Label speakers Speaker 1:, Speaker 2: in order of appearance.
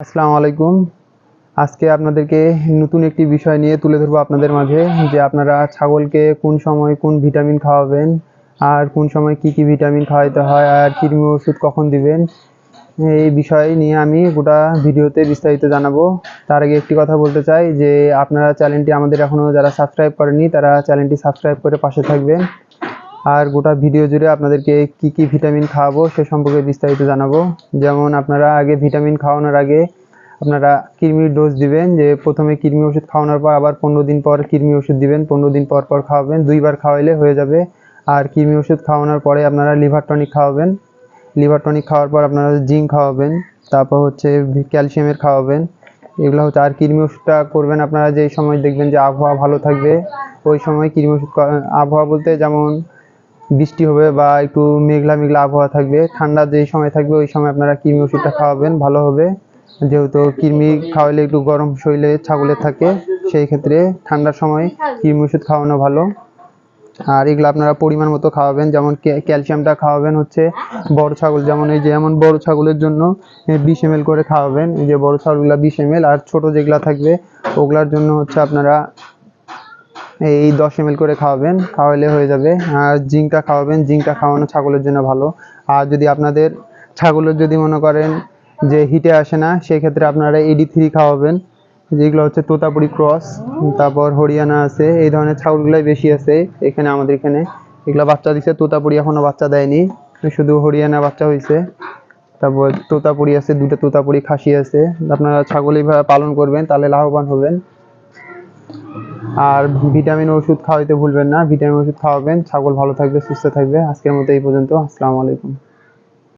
Speaker 1: আসসালামু আলাইকুম। আজকে আপনাদেরকে নতুন একটি বিষয় নিয়ে তুলে ধরবো আপনাদের মাঝে, যে আপনারা ছাগলকে কোন সময় কোন ভিটামিন খাওয়াবেন, আর কোন সময় কি কি ভিটামিন খাওয়াইতে হয়, আর কৃমি ওষুধ কখন দিবেন, এই বিষয় নিয়ে আমি গোটা ভিডিওতে বিস্তারিত জানাব। তার আগে একটি কথা বলতে চাই, যে আপনারা চ্যানেলটি আমাদের এখনও যারা সাবস্ক্রাইব করেনি তারা চ্যানেলটি সাবস্ক্রাইব করে পাশে থাকবেন। আর গোটা ভিডিও জুড়ে আপনাদেরকে কি কি ভিটামিন খাওয়াবো সে সম্পর্কে বিস্তারিত জানাব। যেমন আপনারা আগে ভিটামিন খাওয়ানোর আগে আপনারা কৃমির ডোজ দিবেন, যে প্রথমে কৃমি ওষুধ খাওয়ানোর পর আবার পনেরো দিন পর কৃমি ওষুধ দিবেন, পনেরো দিন পর পর খাওয়াবেন, দুইবার খাওয়াইলে হয়ে যাবে। আর কৃমি ওষুধ খাওয়ানোর পরে আপনারা লিভার টনিক খাওয়াবেন। লিভার টনিক খাওয়ার পর আপনারা জিঙ্ক খাওয়াবেন, তারপর হচ্ছে ক্যালসিয়ামের খাওয়াবেন। এগুলো হচ্ছে, আর কৃমি ওষুধটা করবেন আপনারা যেই সময় দেখবেন যে আবহাওয়া ভালো থাকবে, ওই সময় কৃমি ওষুধ আবহাওয়া বলতে যেমন বৃষ্টি হবে বা একটু মেঘলা মেঘলা আবহাওয়া থাকবে, ঠান্ডা যেই সময় থাকবে ওই সময় আপনারা কৃমি ওষুধটা খাওয়াবেন, ভালো হবে। যেহেতু কৃমি খাওয়ালে একটু গরম শরীরে ছাগলের থাকে, সেই ক্ষেত্রে ঠান্ডার সময় কৃমি ওষুধ খাওয়ানো ভালো। আর এগুলো আপনারা পরিমাণ মতো খাওয়াবেন, যেমন ক্যালসিয়ামটা খাওয়াবেন হচ্ছে বড় ছাগল, যেমন এই যেমন বড় ছাগলের জন্য বিশ এম করে খাওয়াবেন, এই যে বড় ছাগলগুলো বিশ এম আর ছোট যেগুলা থাকবে, ওগুলার জন্য হচ্ছে আপনারা এই দশ এম করে খাওয়াবেন, খাওয়ালে হয়ে যাবে। আর জিঙ্কটা খাওয়াবেন জিঙ্কটা খাওয়ানো ছাগলের জন্য ভালো। আর যদি আপনাদের ছাগলের যদি মনে করেন যে হিটে আসে না, সেক্ষেত্রে আপনারা এডি থ্রি খাওয়াবেন। যেগুলো হচ্ছে তোতাপুরি ক্রস, তারপর হরিয়ানা আছে, এই ধরনের ছাগলগুলাই বেশি আছে এখানে, আমাদের এখানে। এগুলো বাচ্চা দিচ্ছে তোতাপুরি এখনও বাচ্চা দেয়নি। শুধু হরিয়ানা বাচ্চা হয়েছে তারপর তোতাপুরি আছে দুটো তোতাপুরি খাসি আছে। আপনারা ছাগল এইভাবে পালন করবেন, তাহলে লাভবান হবেন। আর ভিটামিন ওষুধ খাওয়াইতে ভুলবেন না। ভিটামিন ওষুধ খাওয়াবেন। ছাগল ভালো থাকবে, সুস্থ থাকবে। আজকের মতো এই পর্যন্ত। আসসালামু আলাইকুম।